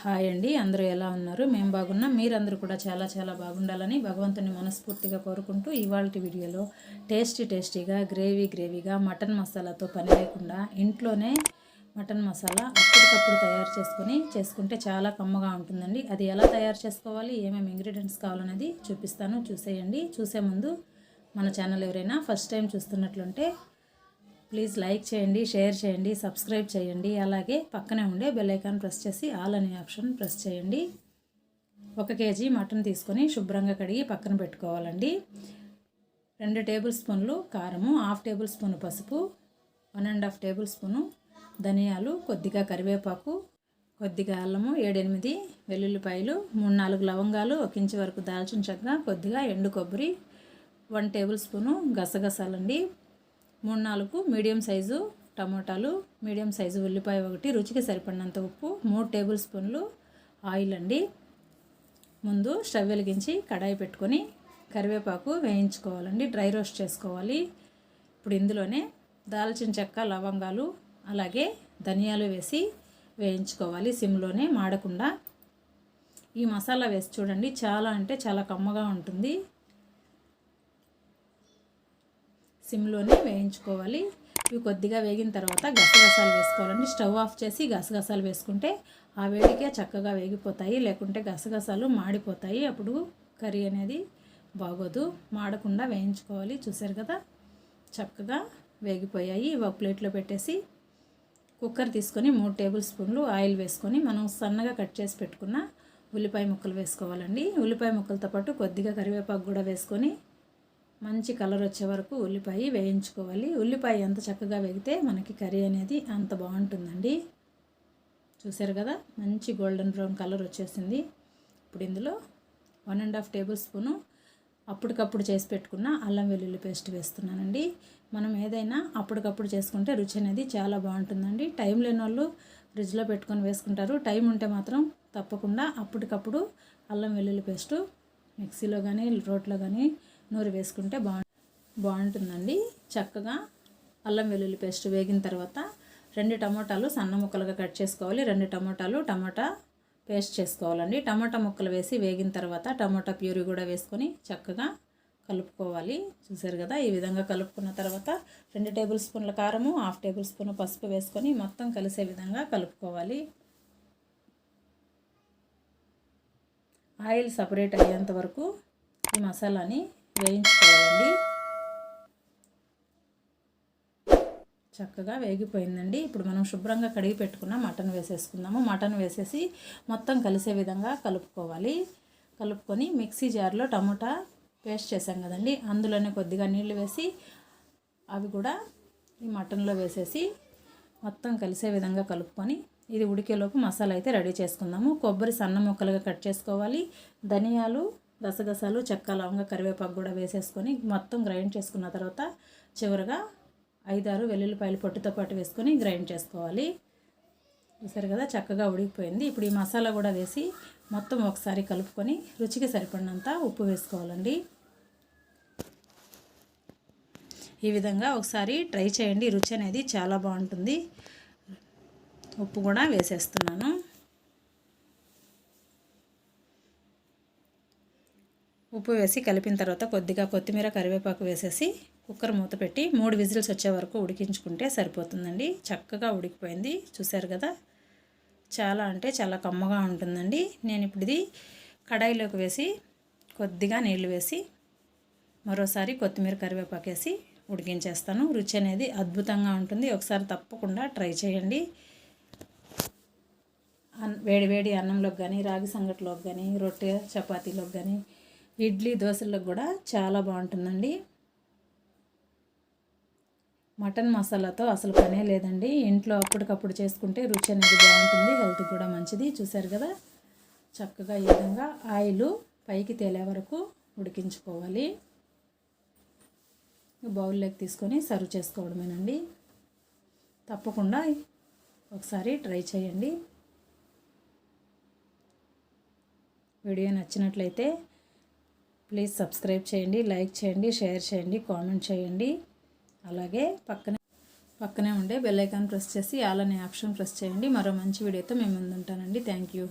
Hi అండి అందరూ ఎలా ఉన్నారు? మేము బాగున్నాం. మీరందరూ కూడా చాలా చాలా బాగుండాలని భగవంతుని మనస్ఫూర్తిగా కోరుకుంటూ ఇవాళ వీడియోలో టేస్టీ టేస్టీగా గ్రేవీ గ్రేవీగా మటన్ మసాలాతో పని లేకుండా ఇంట్లోనే మటన్ మసాలా అప్పటికప్పుడు తయారు చేసుకొని చేసుకుంటే చాలా కమ్మగా ఉంటుందండి. అది ఎలా తయారు చేసుకోవాలి? ఏమేమి ఇంగ్రీడియంట్స్ కావాలనేది చూపిస్తాను. చూసేయండి. చూసే ముందు మన ఛానల్ ఎవరైనా ఫస్ట్ టైం చూస్తున్నట్లుంటే ప్లీజ్ లైక్ చేయండి షేర్ చేయండి సబ్స్క్రైబ్ చేయండి. అలాగే పక్కనే ఉండే బెల్ ఐకాన్ ప్రెస్ చేసి ఆల్ అనే ఆప్షన్ ప్రెస్ చేయండి. ఒక కేజీ మటన్ తీసుకొని శుభ్రంగా కడిగి పక్కన పెట్టుకోవాలండి. రెండు టేబుల్ స్పూన్లు కారము హాఫ్ టేబుల్ స్పూన్ పసుపు one and half tablespoon ధనియాలు కొద్దిగా కరివేపాకు కొద్దిగా అల్లము ఏడెనిమిది వెల్లుల్లిపాయలు మూడు నాలుగు లవంగాలు ఒక ఇంచు వరకు దాల్చిన చక్కగా కొద్దిగా ఎండు కొబ్బరి వన్ టేబుల్ స్పూను గసగసాలండి. మూడు నాలుగు మీడియం సైజు టమోటాలు మీడియం సైజు ఉల్లిపాయ ఒకటి రుచికి సరిపడినంత ఉప్పు మూడు టేబుల్ స్పూన్లు ఆయిల్ అండి. ముందు స్టవ్ వెలిగించి కడాయి పెట్టుకొని కరివేపాకు వేయించుకోవాలండి. డ్రై రోస్ట్ చేసుకోవాలి. ఇప్పుడు ఇందులోనే దాల్చిన చెక్క లవంగాలు అలాగే ధనియాలు వేసి వేయించుకోవాలి. సిమ్లోనే మాడకుండా. ఈ మసాలా వేసి చూడండి చాలా అంటే చాలా కమ్మగా ఉంటుంది. సిమ్లోనే వేయించుకోవాలి. ఇవి కొద్దిగా వేగిన తర్వాత గసగసాలు వేసుకోవాలండి. స్టవ్ ఆఫ్ చేసి గసగసాలు వేసుకుంటే ఆ వేడికే చక్కగా వేగిపోతాయి. లేకుంటే గసగసాలు మాడిపోతాయి. అప్పుడు కర్రీ అనేది బాగోదు. మాడకుండా వేయించుకోవాలి. చూసారు కదా? చక్కగా వేగిపోయాయి. ఒక ప్లేట్లో పెట్టేసి కుక్కర్ తీసుకొని మూడు టేబుల్ స్పూన్లు ఆయిల్ వేసుకొని మనం సన్నగా కట్ చేసి పెట్టుకున్న ఉల్లిపాయ ముక్కలు వేసుకోవాలండి. ఉల్లిపాయ ముక్కలతో పాటు కొద్దిగా కరివేపాకు కూడా వేసుకొని మంచి కలర్ వచ్చే వరకు ఉల్లిపాయ వేయించుకోవాలి. ఉల్లిపాయ ఎంత చక్కగా వేగితే మనకి కర్రీ అనేది అంత బాగుంటుందండి. చూసారు కదా? మంచి గోల్డెన్ బ్రౌన్ కలర్ వచ్చేసింది. ఇప్పుడు ఇందులో one and half tablespoon అప్పటికప్పుడు చేసి పెట్టుకున్న అల్లం వెల్లుల్లి పేస్ట్ వేస్తున్నానండి. మనం ఏదైనా అప్పటికప్పుడు చేసుకుంటే రుచి అనేది చాలా బాగుంటుందండి. టైం లేని వాళ్ళు ఫ్రిడ్జ్లో పెట్టుకొని వేసుకుంటారు. టైం ఉంటే మాత్రం తప్పకుండా అప్పటికప్పుడు అల్లం వెల్లుల్లి పేస్టు మిక్సీలో కానీ రోట్లో కానీ నూరి వేసుకుంటే బాగు బాగుంటుందండి. చక్కగా అల్లం వెల్లుల్లి పేస్ట్ వేగిన తర్వాత రెండు టమోటాలు సన్న ముక్కలుగా కట్ చేసుకోవాలి. రెండు టమోటాలు టమోటా పేస్ట్ చేసుకోవాలండి. టమాటా ముక్కలు వేసి వేగిన తర్వాత టమోటా ప్యూరీ కూడా వేసుకొని చక్కగా కలుపుకోవాలి. చూసారు కదా ఈ విధంగా కలుపుకున్న తర్వాత రెండు టేబుల్ స్పూన్ల కారము హాఫ్ టేబుల్ స్పూన్ పసుపు వేసుకొని మొత్తం కలిసే విధంగా కలుపుకోవాలి. ఆయిల్ సపరేట్ అయ్యేంత వరకు ఈ మసాలాని వేయించుకోవాలండి. చక్కగా వేగిపోయిందండి. ఇప్పుడు మనం శుభ్రంగా కడిగి పెట్టుకున్న మటన్ వేసేసుకుందాము. మటన్ వేసేసి మొత్తం కలిసే విధంగా కలుపుకోవాలి. కలుపుకొని మిక్సీ జార్లో టమోటా పేస్ట్ చేసాం కదండి. అందులోనే కొద్దిగా నీళ్ళు వేసి అవి కూడా ఈ మటన్లో వేసేసి మొత్తం కలిసే విధంగా కలుపుకొని ఇది ఉడికేలోపు మసాలా అయితే రెడీ చేసుకుందాము. కొబ్బరి సన్న ముక్కలుగా కట్ చేసుకోవాలి. ధనియాలు గసగసాలు చెక్క లవంగ కరివేపాకు కూడా వేసేసుకొని మొత్తం గ్రైండ్ చేసుకున్న తర్వాత చివరిగా ఐదారు వెల్లుల్లిపాయలు పొట్టుతో పాటు వేసుకొని గ్రైండ్ చేసుకోవాలి. చూసారు కదా చక్కగా ఉడికిపోయింది. ఇప్పుడు ఈ మసాలా కూడా వేసి మొత్తం ఒకసారి కలుపుకొని రుచికి సరిపడినంత ఉప్పు వేసుకోవాలండి. ఈ విధంగా ఒకసారి ట్రై చేయండి. రుచి అనేది చాలా బాగుంటుంది. ఉప్పు కూడా వేసేస్తున్నాను. ఉప్పు వేసి కలిపిన తర్వాత కొద్దిగా కొత్తిమీర కరివేపాకు వేసేసి కుక్కర్ మూత పెట్టి మూడు విజిల్స్ వచ్చే వరకు ఉడికించుకుంటే సరిపోతుందండి. చక్కగా ఉడికిపోయింది. చూసారు కదా? చాలా అంటే చాలా కమ్మగా ఉంటుందండి. నేను ఇప్పుడు ఇది కడాయిలోకి వేసి కొద్దిగా నీళ్ళు వేసి మరోసారి కొత్తిమీర కరివేపాకు వేసి ఉడికించేస్తాను. రుచి అనేది అద్భుతంగా ఉంటుంది. ఒకసారి తప్పకుండా ట్రై చేయండి. వేడి వేడి అన్నంలోకి కానీ రాగి సంగటిలోకి కానీ రొట్టె చపాతీలోకి కానీ ఇడ్లీ దోశలకు కూడా చాలా బాగుంటుందండి. మటన్ మసాలాతో అసలు పనే లేదండి. ఇంట్లో అప్పటికప్పుడు చేసుకుంటే రుచి అనేది బాగుంటుంది హెల్త్ కూడా మంచిది. చూశారు కదా? చక్కగా ఈ విధంగా ఆయిల్ పైకి తేలే వరకు ఉడికించుకోవాలి. బౌల్లోకి తీసుకొని సర్వ్ చేసుకోవడమేనండి. తప్పకుండా ఒకసారి ట్రై చేయండి. వీడియో నచ్చినట్లయితే ప్లీజ్ సబ్స్క్రైబ్ చేయండి లైక్ చేయండి షేర్ చేయండి కామెంట్ చేయండి. అలాగే పక్కన పక్కనే ఉండే బెల్ ఐకాన్ ప్రెస్ చేసి ఆల్ అనే ఆప్షన్ ప్రెస్ చేయండి. మరో మంచి వీడియోతో మేము ముందుంటానండి. Thank you.